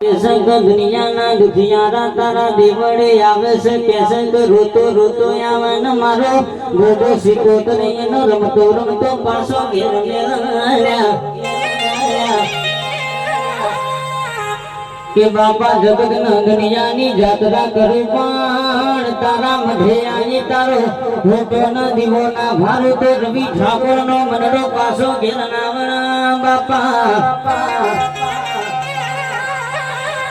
કેસંગ દુનિયાના દુખિયારા તારા દેવડે આવે છે કેસંગ રોતો રોતો આવે ને મારો ગોગો સિકોતર એનો રમતો રમતો પાછો કે બાપા જગત દુનિયાની જાત્રા કરું પણ તારા મધે આવી તારો મોટો ના દીવો ના ભારો તો રવિ ઠાકોર નો મનરો પાછો ઘેર નાવણા બાપા.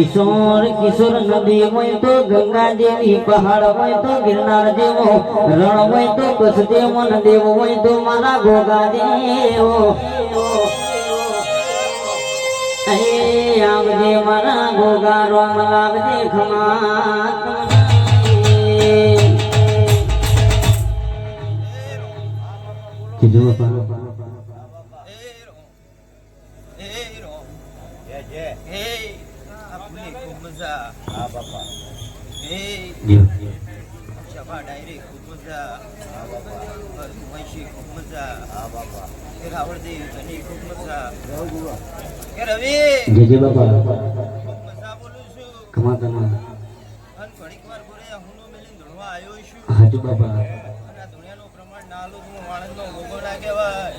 કિશોર કિશોર નદી હોય તો ગંગા દેવી પહાડ હોય તો ગિરનાર દેવો રણ હોય તો કસ દેવો ન દેવો હોય તો મારા ગોગા દેવો આવજે મારા ગોગા રોમ લાવજે ખમા. હુનો મેલીને ધૂણવા આવ્યો છું હાજુ બાપા ધૂણિયાનું પ્રમાણ ના આલું હું વાણંદનો ગોગો ના કહેવાય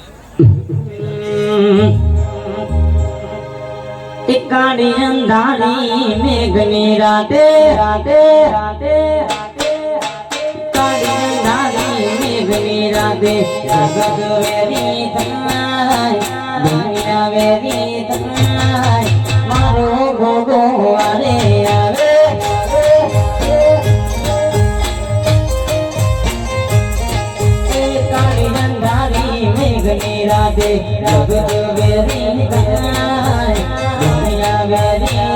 ટિકાડી અંધારી મેઘની રાતે રાતે રાતે રાતે જગત વેરી થાય દુનિયા વેરી થાય મારો ગોગો આરે આવે કાળી અંધારી મેઘની રાતે જગત વેરી થાય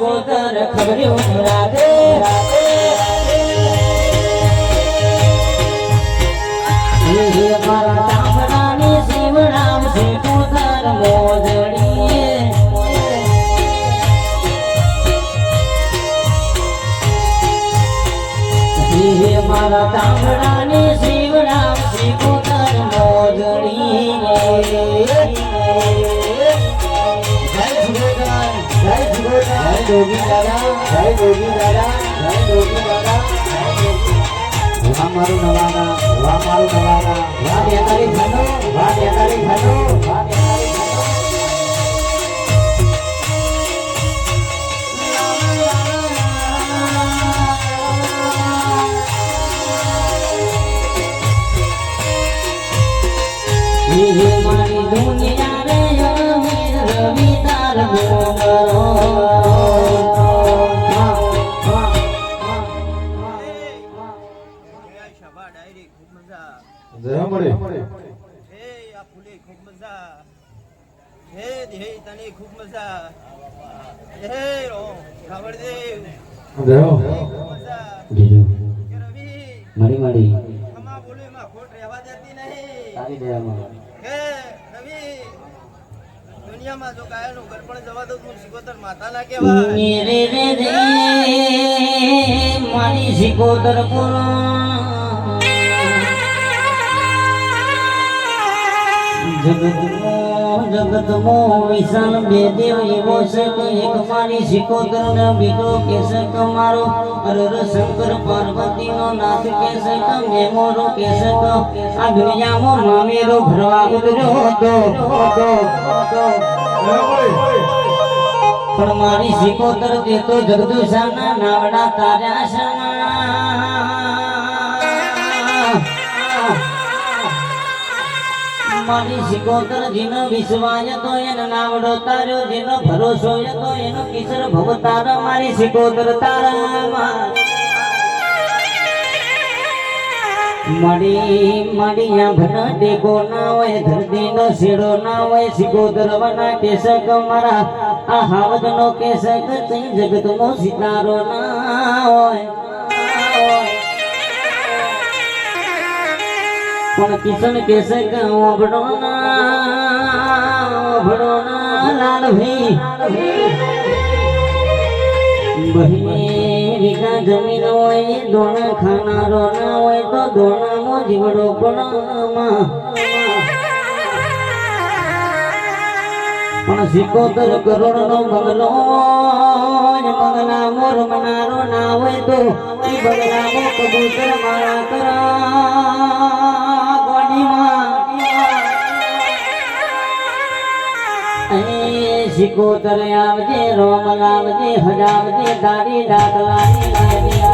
કોતર ખબર્યું રાધે રાધે મારા ચામડાની શિવરામ છે કોતર મોજડી જોગી દાદા જય જોગી દાદા જય જોગી દાદા વાહ મારું નવાના વાહ મારું નવાના વાહ બેતારી દુનિયા રે રવિ તાર તને ખૂબ મજા હે રો ખાવડદેવ જય ખૂબ મજા રવિ? મારી મારી. ખમા બોલે માં ખોટ રહેવા દેતી નહીં. તારી દયામાં. હે રવિ? દુનિયામાં જો કાયાનું ગરપણ જવા દઉં તું સિકોતર માતા ના કહેવાય. રે રે રે મારી શિકોતર પૂરો જગત જગતમો વિશાલ બે દેવ એવો છે એક મારી સિકોતર ને બીજો કેશ કમારો મારો. અરર શંકર પાર્વતી નો નાથ કેશ કમે મોરો મેમોરો કે આ દુનિયામાં મામેરો ભરવા ઉતર્યો હતો. પણ મારી સિકોતર તે તો જગદુશાના નાવડા તાર્યા છે. મારી સિકોતર જેનો વિશ્વાય તો એનો નાવડો તારો જેનો ભરોસો તો એનો કિશોર ભવ તારા મારી સિકોતર તારા મળી મળ્યા ભણ ટેકો ના હોય ધરતી નો શેડો ના હોય સિકોતર વના કેશક મારા. આ હાવજ નો કેશક જગત નો સિતારો ના હોય. પણ કિશન કેસક ઓભડો ના ઓભડો ના લાલ ભાઈ. બહી વીઘા જમીન હોય, દોણા પણ સિકોતર કરોડ નો બંગલો બંગલા મોર મનારો ના હોય તો એ મો કબૂતર મારા કરા સિકોતર આવજે રોમ લાવજે હજાવજે તારી દાદલાની